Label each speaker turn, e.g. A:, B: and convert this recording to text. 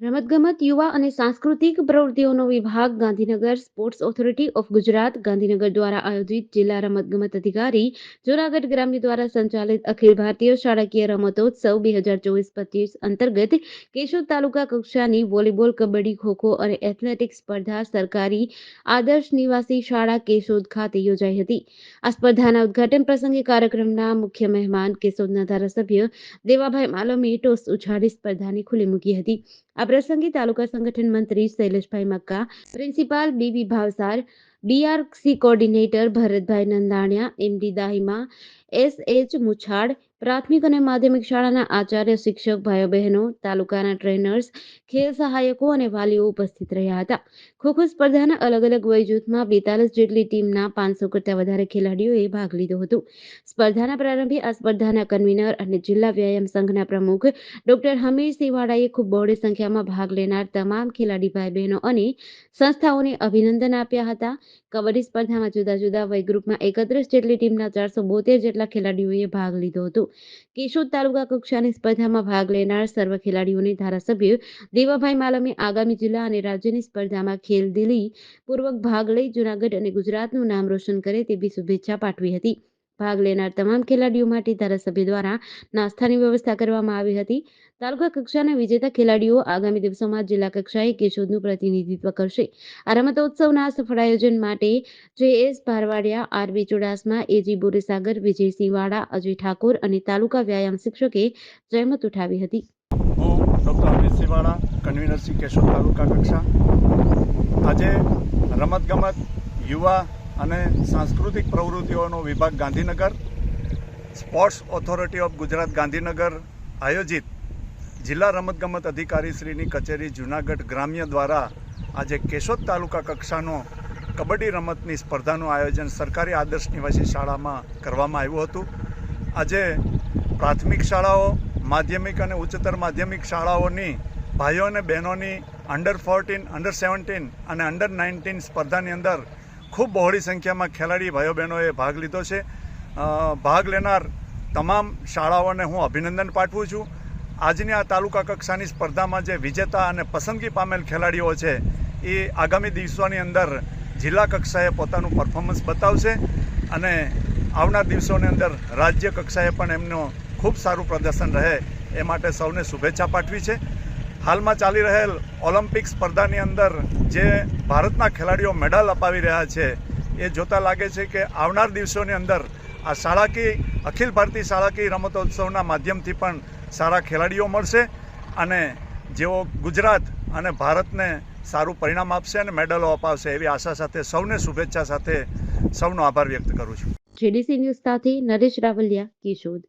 A: રમતગમત, યુવા અને સાંસ્કૃતિક પ્રવૃત્તિઓનો વિભાગ Gandhinagar sports authority of Gujarat Gandhinagar દ્વારા આયોજિત જિલ્લા રમતગમત અધિકારી જૂનાગઢ ગ્રામ્ય દ્વારા સંચાલિત અખિલ ભારતીય શાળાકીય રમતોત્સવ બે હજાર ચોવીસ પચીસ અંતર્ગત કેશોદ તાલુકા કક્ષાની વોલીબોલ, કબડ્ડી ખોખો અને એથ્લેટિક સ્પર્ધા સરકારી આદર્શ નિવાસી શાળા કેશોદ ખાતે યોજાઈ હતી. આ સ્પર્ધાના ઉદઘાટન પ્રસંગે કાર્યક્રમના મુખ્ય મહેમાન કેશોદના ધારાસભ્ય દેવાભાઈ માલમે ટોસ ઉછાળી સ્પર્ધાને ખુલ્લી મૂકી હતી. આ પ્રસંગે તાલુકા સંગઠન મંત્રી શૈલેષભાઈ Makka, principal BB Bhavsar DRC coordinator Bharatbhai Nandaniya MD Dahima S H Muchhad પ્રાથમિક અને માધ્યમિક શાળાના આચાર્ય, શિક્ષક ભાઈઓ બહેનો તાલુકાના ટ્રેનર્સ, ખેલ સહાયકો અને વાલીઓ ઉપસ્થિત રહ્યા હતા. ખોખો સ્પર્ધાના અલગ અલગ વય જૂથમાં બેતાલીસ જેટલી ટીમના પાંચસો કરતાં વધારે ખેલાડીઓએ ભાગ લીધો હતો. સ્પર્ધાના પ્રારંભે આ સ્પર્ધાના કન્વીનર અને જિલ્લા વ્યાયામ સંઘના પ્રમુખ ડોક્ટર હમીર સિવાડાએ ખૂબ બહોળી સંખ્યામાં ભાગ લેનાર તમામ ખેલાડી ભાઈ બહેનો અને સંસ્થાઓને અભિનંદન આપ્યા હતા. કબડ્ડી સ્પર્ધામાં જુદા જુદા વય ગ્રુપમાં એકત્રીસ જેટલી ટીમના ચારસો બોતેર જેટલા ખેલાડીઓએ ભાગ લીધો હતો? કેશોદ તાલુકા કક્ષાની સ્પર્ધામાં ભાગ લેનાર સર્વ ખેલાડીઓને ધારાસભ્ય દેવાભાઈ માલમે આગામી જિલ્લા અને રાજ્યની સ્પર્ધામાં ખેલદિલી પૂર્વક ભાગ લઈ જૂનાગઢ અને ગુજરાતનું નામ રોશન કરે તેવી શુભેચ્છા પાઠવી હતી. ભાગ લેનાર તમામ ખેલાડીઓ માટે ધારાસભ્ય દ્વારા નાસ્તાની વ્યવસ્થા કરવામાં આવી હતી. તાલુકા કક્ષાના વિજેતા ખેલાડીઓ આગામી દિવસોમાં જિલ્લા કક્ષાએ કેશોદનું પ્રતિનિધિત્વ કરશે. આ રમતોત્સવના સફળ આયોજન માટે J S Bharwadiya, R B Chudasama, A G Boresagar Vijaysinh Vada Ajay Thakor અને તાલુકા વ્યાયામ શિક્ષકે જહેમત ઉઠાવી હતી.
B: કન્વીનર શ્રી કેશોદ તાલુકા કક્ષા. આજે રમતગમત, યુવા અને સાંસ્કૃતિક પ્રવૃત્તિઓનો વિભાગ Gandhinagar, sports authority of Gujarat Gandhinagar આયોજિત જિલ્લા રમતગમત અધિકારી શ્રીની કચેરી જૂનાગઢ ગ્રામ્ય દ્વારા આજે કેશોદ તાલુકા કક્ષાનો કબડ્ડી રમતની સ્પર્ધાનું આયોજન સરકારી આદર્શ નિવાસી શાળામાં કરવામાં આવ્યું હતું. આજે પ્રાથમિક શાળાઓ, માધ્યમિક અને ઉચ્ચતર માધ્યમિક શાળાઓની ભાઈઓ અને બહેનોની અંડર ફોર્ટીન, અંડર સેવન્ટીન અને અંડર નાઇન્ટીન સ્પર્ધાની અંદર ખૂબ બહોળી સંખ્યામાં ખેલાડી ભાઈઓ બહેનોએ ભાગ લીધો છે. ભાગ લેનાર તમામ શાળાઓને હું અભિનંદન પાઠવું છું. આજની આ તાલુકા કક્ષાની સ્પર્ધામાં જે વિજેતા અને પસંદગી પામેલ ખેલાડીઓ છે, એ આગામી દિવસોની અંદર જિલ્લા કક્ષાએ પોતાનું પરફોર્મન્સ બતાવશે અને આવનાર દિવસોની અંદર રાજ્ય કક્ષાએ પણ એમનું ખૂબ સારું પ્રદર્શન રહે એ માટે સૌને શુભેચ્છા પાઠવી છે. હાલમાં ચાલી રહેલ ઓલિમ્પિક સ્પર્ધાની અંદર જે ભારતના ખેલાડીઓ મેડલ અપાવી રહ્યા છે, એ જોતા લાગે છે કે આવનાર દિવસોની અંદર આ શાળાકીય અખિલ ભારતીય શાળાકીય રમતોત્સવના માધ્યમથી પણ સારા ખેલાડીઓ મળશે અને જેઓ ગુજરાત અને ભારતને સારું પરિણામ આપશે અને મેડલો અપાવશે એવી આશા સાથે સૌને શુભેચ્છા સાથે સૌનો આભાર વ્યક્ત કરું છું.
A: JDC news Naresh Ravaliya Keshod